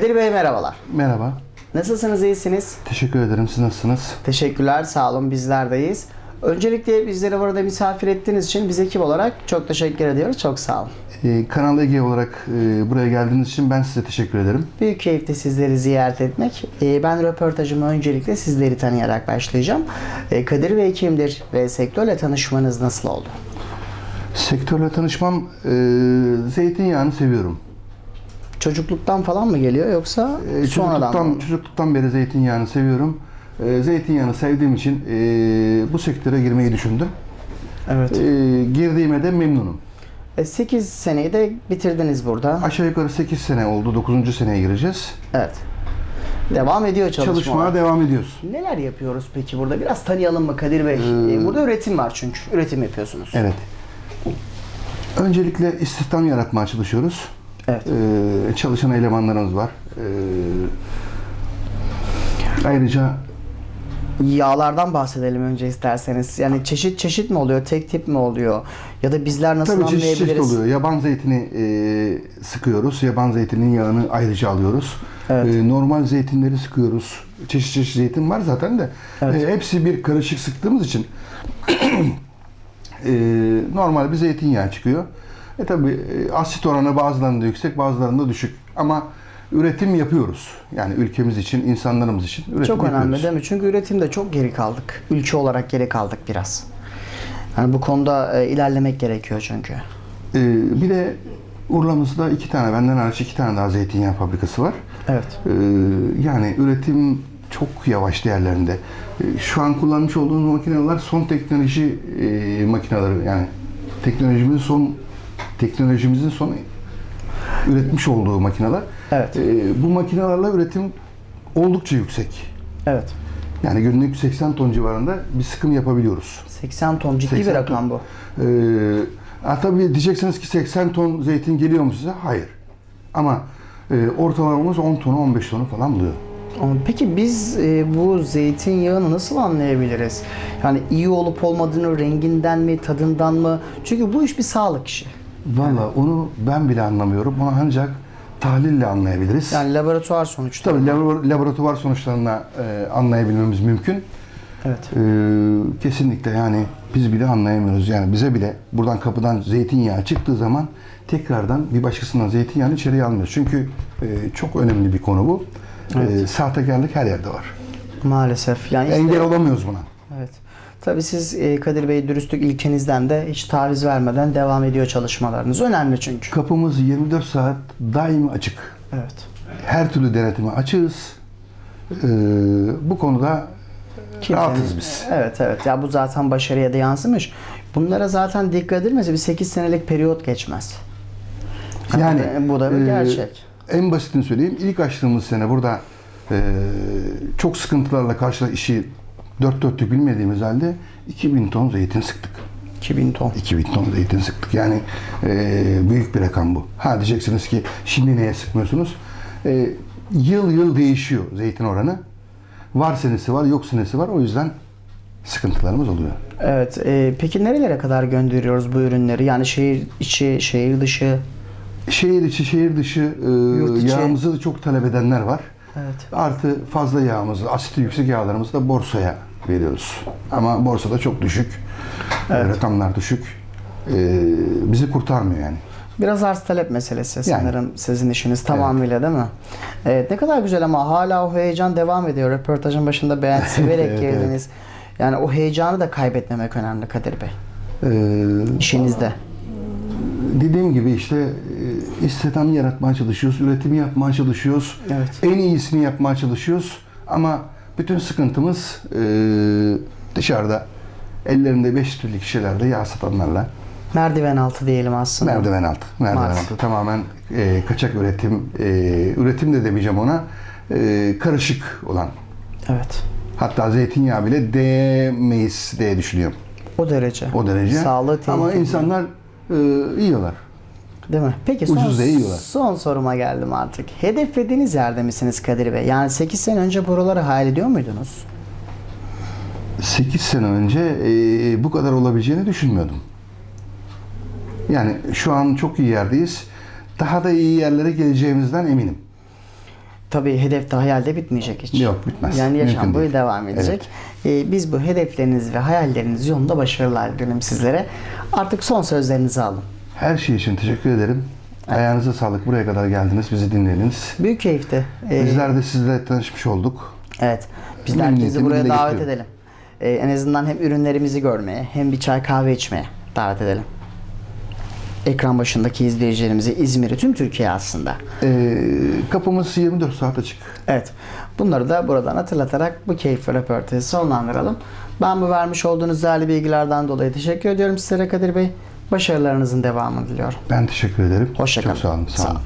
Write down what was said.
Kadir Bey merhabalar. Merhaba. Nasılsınız, iyisiniz? Teşekkür ederim. Siz nasılsınız? Teşekkürler, sağ olun bizlerdeyiz. Öncelikle bizleri burada misafir ettiğiniz için biz ekip olarak çok teşekkür ediyoruz. Çok sağ olun. Ee, Kanal Ege olarak e, buraya geldiğiniz için ben size teşekkür ederim. Büyük keyifte sizleri ziyaret etmek. Ee, Ben röportajıma öncelikle sizleri tanıyarak başlayacağım. Ee, Kadir Bey kimdir ve sektörle tanışmanız nasıl oldu? Sektörle tanışmam, e, zeytinyağını seviyorum. Çocukluktan falan mı geliyor yoksa E, sonradan çocukluktan, mı? çocukluktan beri zeytinyağını seviyorum. E, zeytinyağını sevdiğim için e, bu sektöre girmeyi düşündüm. Evet. E, girdiğime de memnunum. 8 seneyi de bitirdiniz burada. Aşağı yukarı 8 sene oldu. 9. seneye gireceğiz. Evet. Devam ediyor çalışmalar. Çalışmaya devam ediyoruz. Neler yapıyoruz peki burada? Biraz tanıyalım mı Kadir Bey? Ee, Burada üretim var çünkü. Üretim yapıyorsunuz. Evet. Öncelikle istihdam yaratmaya çalışıyoruz. Evet. Ee, çalışan elemanlarımız var. Ee, ayrıca Yağlardan bahsedelim önce isterseniz. Yani çeşit çeşit mi oluyor? Tek tip mi oluyor? Ya da bizler nasıl tabii çeşit çeşit anlayabiliriz? oluyor. Yaban zeytini e, sıkıyoruz. Yaban zeytinin yağını ayrıca alıyoruz. Evet. Ee, normal zeytinleri sıkıyoruz. Çeşit çeşit zeytin var zaten de. Evet. Ee, hepsi bir karışık sıktığımız için e, normal bir zeytinyağı çıkıyor. E tabi asit oranı bazılarında yüksek bazılarında düşük. Ama üretim yapıyoruz. Yani ülkemiz için, insanlarımız için üretim Çok önemli yapıyoruz. değil mi? Çünkü üretimde çok geri kaldık. Ülke olarak geri kaldık biraz. Yani bu konuda e, ilerlemek gerekiyor çünkü. Ee, bir de Urla'mızda iki tane, benden hariç iki tane daha zeytinyağı fabrikası var. Evet. Ee, yani üretim çok yavaş değerlerinde. Ee, şu an kullanmış olduğumuz makineler son teknoloji e, makineleri. Yani teknolojimizin son teknolojimizin son üretmiş olduğu makineler. Evet. Ee, bu makinelerle üretim oldukça yüksek. Evet. Yani günlük 80 ton civarında bir sıkım yapabiliyoruz. 80 ton ciddi 80 bir rakam ton. bu. Ee, ha, tabii diyeceksiniz ki 80 ton zeytin geliyor mu size? Hayır. Ama e, ortalamamız 10 tonu 15 tonu falan buluyor. Peki biz e, bu zeytinyağını nasıl anlayabiliriz? Yani iyi olup olmadığını renginden mi, tadından mı? Çünkü bu iş bir sağlık işi. Valla onu ben bile anlamıyorum. Onu ancak tahlille anlayabiliriz. Yani laboratuvar sonuçta. Tabii labor- laboratuvar sonuçlarına e, anlayabilmemiz mümkün. Evet. E, kesinlikle yani biz bile anlayamıyoruz. Yani bize bile buradan kapıdan zeytinyağı çıktığı zaman tekrardan bir başkasından zeytinyağını içeriye almıyoruz. Çünkü e, çok önemli bir konu bu. E, sahtekarlık her yerde var. Maalesef. Yani işte- Engel olamıyoruz buna. Tabii siz e, Kadir Bey dürüstlük ilkenizden de hiç taviz vermeden devam ediyor çalışmalarınız. Önemli çünkü. Kapımız 24 saat daimi açık. Evet. Her türlü denetime açığız. E, bu konuda Kimsenin- rahatız biz. Evet evet. Ya bu zaten başarıya da yansımış. Bunlara zaten dikkat edilmezse bir 8 senelik periyot geçmez. Yani bu da bir e, gerçek. En basitini söyleyeyim. İlk açtığımız sene burada e, çok sıkıntılarla karşı işi dört dörtlük bilmediğimiz halde 2000 ton zeytin sıktık. 2000 ton. 2000 ton zeytin sıktık. Yani e, büyük bir rakam bu. Ha diyeceksiniz ki şimdi neye sıkmıyorsunuz? E, yıl yıl değişiyor zeytin oranı. Var senesi var, yok senesi var. O yüzden sıkıntılarımız oluyor. Evet. e, peki nerelere kadar gönderiyoruz bu ürünleri? Yani şehir içi, şehir dışı. Şehir içi, şehir dışı e, Yurt içi. yağımızı çok talep edenler var. Evet. Artı fazla yağımızı, asiti yüksek yağlarımızı da borsaya veriyoruz. Ama borsada çok düşük. Rakamlar düşük. Ee, bizi kurtarmıyor yani. Biraz arz talep meselesi Yani. sanırım sizin işiniz tamamıyla değil mi? Evet ne kadar güzel ama hala o heyecan devam ediyor. Röportajın başında beğen severek Evet, girdiniz. Yani o heyecanı da kaybetmemek önemli Kadir Bey. Ee, İşinizde. dediğim gibi işte e, istihdam yaratmaya çalışıyoruz, üretimi yapmaya çalışıyoruz. Evet. En iyisini yapmaya çalışıyoruz. Ama bütün sıkıntımız e, dışarıda ellerinde 5 türlü kişilerde yağ satanlarla Merdiven altı diyelim aslında. Merdiven altı. Merdiven altı. Tamamen e, kaçak üretim, e, üretim de demeyeceğim ona, e, karışık olan. Evet. Hatta zeytinyağı bile demeyiz diye düşünüyorum. O derece. O derece. Sağlığı Ama insanlar e, yiyorlar. Değil mi? Peki son, Ucuz da yiyorlar. son soruma geldim artık. Hedeflediğiniz yerde misiniz Kadir Bey? Yani 8 sene önce buraları hayal ediyor muydunuz? 8 sene önce e, bu kadar olabileceğini düşünmüyordum. Yani şu an çok iyi yerdeyiz. Daha da iyi yerlere geleceğimizden eminim. tabii hedef de hayalde bitmeyecek hiç. Yok, bitmez. Yani yaşam boyu devam edecek. Ee, biz bu hedefleriniz ve hayalleriniz yolunda başarılar dilerim sizlere. Artık son sözlerinizi alın. Her şey için teşekkür ederim. Ayağınıza sağlık. Buraya kadar geldiniz, bizi dinlediniz. Büyük keyifti. Ee, Bizler de sizlerle tanışmış olduk. Evet. Biz de herkesi buraya dile davet getiriyorum. edelim. Ee, en azından hem ürünlerimizi görmeye hem bir çay kahve içmeye davet edelim. Ekran başındaki izleyicilerimizi İzmir'i, tüm Türkiye aslında. Ee, kapımız 24 saat açık. Evet. Bunları da buradan hatırlatarak bu keyifli röportajı sonlandıralım. Ben bu vermiş olduğunuz değerli bilgilerden dolayı teşekkür ediyorum sizlere Kadir Bey. Başarılarınızın devamını diliyorum. Ben teşekkür ederim. Hoşça Çok sağ olun. Sağ Sağ olun. olun.